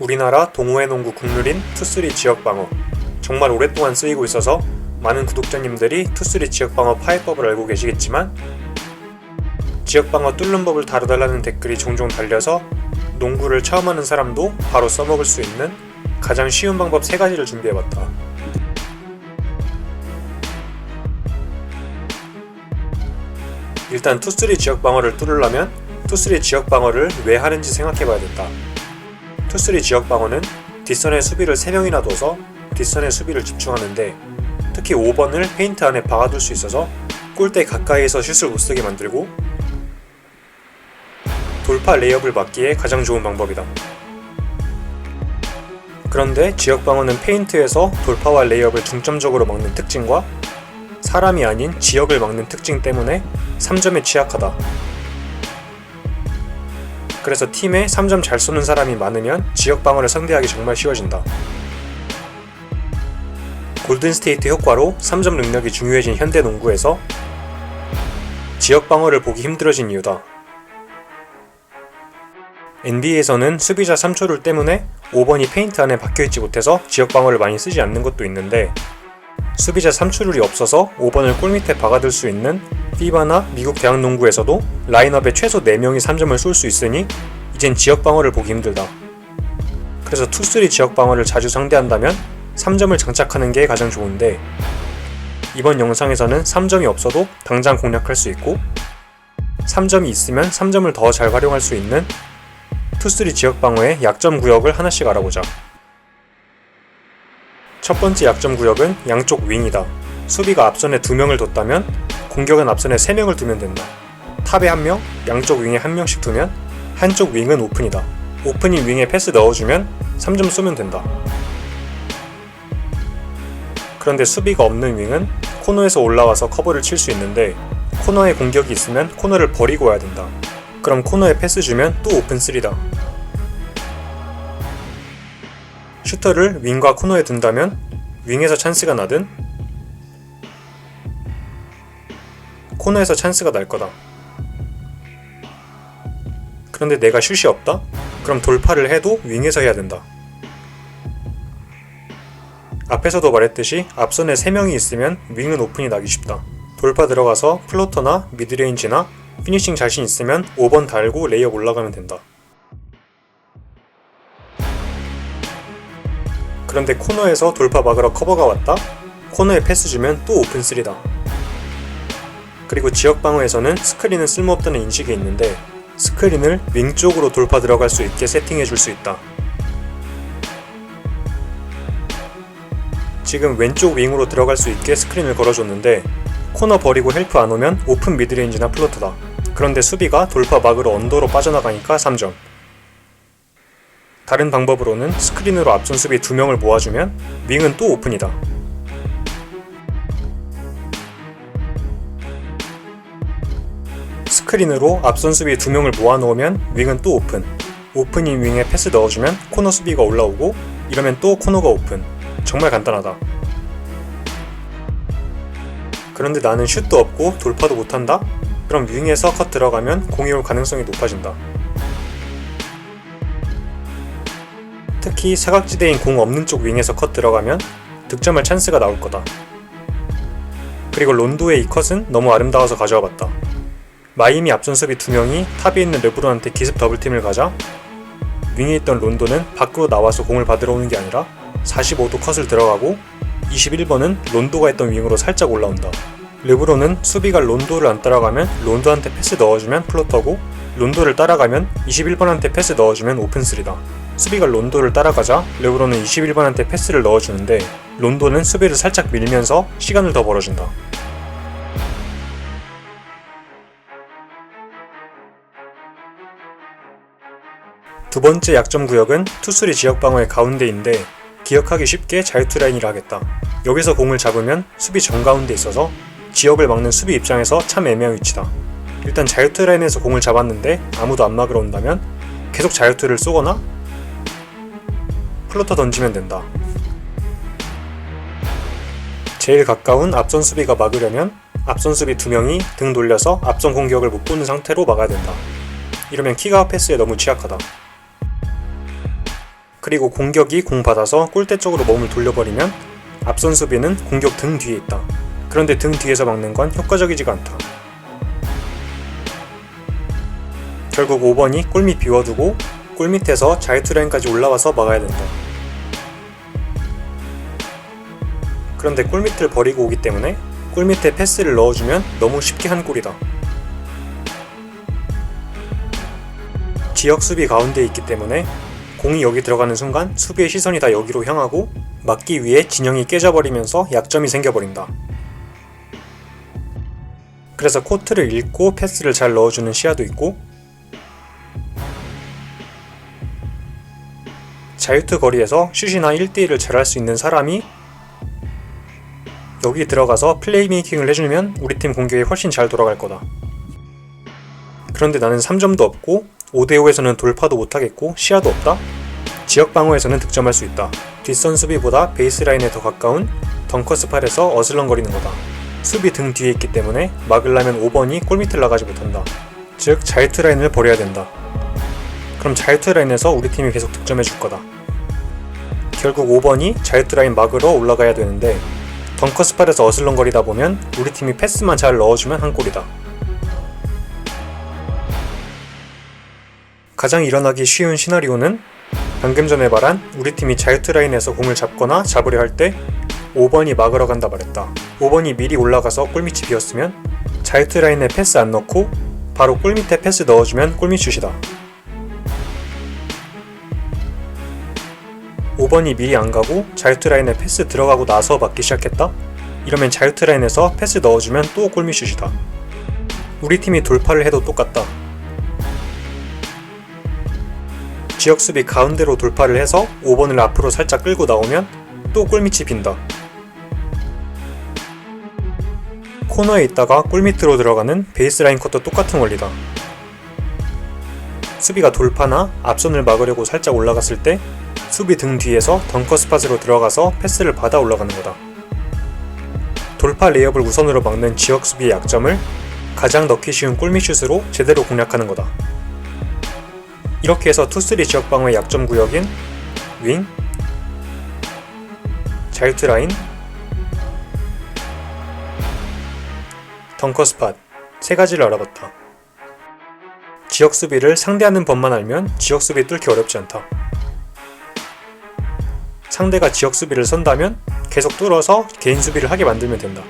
우리나라 동호회 농구 국룰인 투쓰리 지역 방어 정말 오랫동안 쓰이고 있어서 많은 구독자님들이 투쓰리 지역 방어 파해법을 알고 계시겠지만 지역 방어 뚫는 법을 다뤄달라는 댓글이 종종 달려서 농구를 처음 하는 사람도 바로 써먹을 수 있는 가장 쉬운 방법 3가지를 준비해봤다. 일단 투쓰리 지역 방어를 뚫으려면 투쓰리 지역 방어를 왜 하는지 생각해봐야겠다. 투쓰리 지역 방어는 뒷선의 수비를 3명이나 둬서 뒷선의 수비를 집중하는데 특히 5번을 페인트 안에 박아둘 수 있어서 골대 가까이에서 슛을 못쓰게 만들고 돌파 레이업을 막기에 가장 좋은 방법이다. 그런데 지역 방어는 페인트에서 돌파와 레이업을 중점적으로 막는 특징과 사람이 아닌 지역을 막는 특징 때문에 3점에 취약하다. 그래서 팀에 3점 잘 쏘는 사람이 많으면 지역 방어를 상대하기 정말 쉬워진다. 골든스테이트 효과로 3점 능력이 중요해진 현대 농구에서 지역 방어를 보기 힘들어진 이유다. NBA에서는 수비자 3초를 때문에 5번이 페인트 안에 박혀있지 못해서 지역 방어를 많이 쓰지 않는 것도 있는데 수비자 3추룰이 없어서 5번을 골밑에 박아둘 수 있는 피바나 미국 대학 농구에서도 라인업에 최소 4명이 3점을 쏠 수 있으니 이젠 지역 방어를 보기 힘들다. 그래서 투쓰리 지역 방어를 자주 상대한다면 3점을 장착하는 게 가장 좋은데 이번 영상에서는 3점이 없어도 당장 공략할 수 있고 3점이 있으면 3점을 더 잘 활용할 수 있는 투쓰리 지역 방어의 약점 구역을 하나씩 알아보자. 첫 번째 약점 구역은 양쪽 윙이다. 수비가 앞선에 두 명을 뒀다면 공격은 앞선에 세 명을 두면 된다. 탑에 한 명, 양쪽 윙에 한 명씩 두면 한쪽 윙은 오픈이다. 오픈인 윙에 패스 넣어주면 3점 쏘면 된다. 그런데 수비가 없는 윙은 코너에서 올라와서 커버를 칠 수 있는데 코너에 공격이 있으면 코너를 버리고 와야 된다. 그럼 코너에 패스 주면 또 오픈 3다. 슈터를 윙과 코너에 둔다면 윙에서 찬스가 나든 코너에서 찬스가 날 거다. 그런데 내가 슛이 없다? 그럼 돌파를 해도 윙에서 해야 된다. 앞에서도 말했듯이 앞선에 3명이 있으면 윙은 오픈이 나기 쉽다. 돌파 들어가서 플로터나 미드레인지나 피니싱 자신 있으면 5번 달고 레이업 올라가면 된다. 그런데 코너에서 돌파 막으러 커버가 왔다? 코너에 패스 주면 또 오픈 3다. 그리고 지역 방어에서는 스크린은 쓸모없다는 인식이 있는데 스크린을 윙 쪽으로 돌파 들어갈 수 있게 세팅해 줄 수 있다. 지금 왼쪽 윙으로 들어갈 수 있게 스크린을 걸어줬는데 코너 버리고 헬프 안 오면 오픈 미드레인지나 플로트다. 그런데 수비가 돌파 막으로 언더로 빠져나가니까 3점. 다른 방법으로는 스크린으로 앞선 수비 2명을 모아주면 윙은 또 오픈이다. 스크린으로 앞선 수비 2명을 모아놓으면 윙은 또 오픈. 오픈인 윙에 패스 넣어주면 코너 수비가 올라오고 이러면 또 코너가 오픈. 정말 간단하다. 그런데 나는 슛도 없고 돌파도 못한다? 그럼 윙에서 컷 들어가면 공이 올 가능성이 높아진다. 특히 사각지대인 공 없는 쪽 윙에서 컷 들어가면 득점할 찬스가 나올 거다. 그리고 론도의 이 컷은 너무 아름다워서 가져와 봤다. 마이미 앞선 수비 두 명이 탑에 있는 르브론한테 기습 더블팀을 가자 윙에 있던 론도는 밖으로 나와서 공을 받으러 오는 게 아니라 45도 컷을 들어가고 21번은 론도가 있던 윙으로 살짝 올라온다. 르브론은 수비가 론도를 안 따라가면 론도한테 패스 넣어주면 플로터고 론도를 따라가면 21번한테 패스 넣어주면 오픈3다. 수비가 론도를 따라가자 르브론은 21번한테 패스를 넣어주는데 론도는 수비를 살짝 밀면서 시간을 더 벌어준다. 두 번째 약점 구역은 투수리 지역 방어의 가운데인데 기억하기 쉽게 자유투 라인이라 하겠다. 여기서 공을 잡으면 수비 정가운데 있어서 지역을 막는 수비 입장에서 참 애매한 위치다. 일단 자유투 라인에서 공을 잡았는데 아무도 안 막으러 온다면 계속 자유투를 쏘거나 플로터 던지면 된다. 제일 가까운 앞선 수비가 막으려면 앞선 수비 두 명이 등 돌려서 앞선 공격을 못 보는 상태로 막아야 된다. 이러면 키가 패스에 너무 취약하다. 그리고 공격이 공 받아서 골대 쪽으로 몸을 돌려버리면 앞선 수비는 공격 등 뒤에 있다. 그런데 등 뒤에서 막는 건 효과적이지가 않다. 결국 5번이 골밑 비워두고 골밑에서 자유투라인까지 올라와서 막아야 된다. 그런데 골밑을 버리고 오기 때문에 골밑에 패스를 넣어주면 너무 쉽게 한 골이다. 지역 수비 가운데 있기 때문에 공이 여기 들어가는 순간 수비의 시선이 다 여기로 향하고 막기 위해 진영이 깨져버리면서 약점이 생겨버린다. 그래서 코트를 읽고 패스를 잘 넣어주는 시야도 있고 자유투 거리에서 슛이나 1대1을 잘할 수 있는 사람이 여기 들어가서 플레이메이킹을 해주면 우리 팀 공격이 훨씬 잘 돌아갈 거다. 그런데 나는 3점도 없고 5대5에서는 돌파도 못하겠고 시야도 없다? 지역 방어에서는 득점할 수 있다. 뒷선 수비보다 베이스라인에 더 가까운 덩커 스팟에서 어슬렁거리는 거다. 수비 등 뒤에 있기 때문에 막으려면 5번이 골밑을 나가지 못한다. 즉 자유투 라인을 버려야 된다. 그럼 자유투 라인에서 우리 팀이 계속 득점해 줄 거다. 결국 5번이 자유투 라인 막으러 올라가야 되는데 덩커 스팟에서 어슬렁거리다 보면 우리 팀이 패스만 잘 넣어주면 한 골이다. 가장 일어나기 쉬운 시나리오는 방금 전에 말한 우리 팀이 자유투 라인에서 공을 잡거나 잡으려 할 때 5번이 막으러 간다 말했다. 5번이 미리 올라가서 골밑이 비었으면 자유투 라인에 패스 안 넣고 바로 골밑에 패스 넣어주면 골밑 슛이다. 5번이 미리 안 가고 자유투 라인에 패스 들어가고 나서 맞기 시작했다? 이러면 자유투 라인에서 패스 넣어주면 또 골밑 슛이다. 우리 팀이 돌파를 해도 똑같다. 지역 수비 가운데로 돌파를 해서 5번을 앞으로 살짝 끌고 나오면 또 골밑이 빈다. 코너에 있다가 골밑으로 들어가는 베이스라인 컷도 똑같은 원리다. 수비가 돌파나 앞선을 막으려고 살짝 올라갔을 때 수비 등 뒤에서 덩커 스팟으로 들어가서 패스를 받아 올라가는 거다. 돌파 레이업을 우선으로 막는 지역 수비의 약점을 가장 넣기 쉬운 골밑슛으로 제대로 공략하는 거다. 이렇게 해서 투쓰리 지역 방어의 약점 구역인 윙, 자유투 라인, 덩커 스팟 세 가지를 알아봤다. 지역 수비를 상대하는 법만 알면 지역 수비 뚫기 어렵지 않다. 상대가 지역 수비를 선다면 계속 뚫어서 개인 수비를 하게 만들면 된다.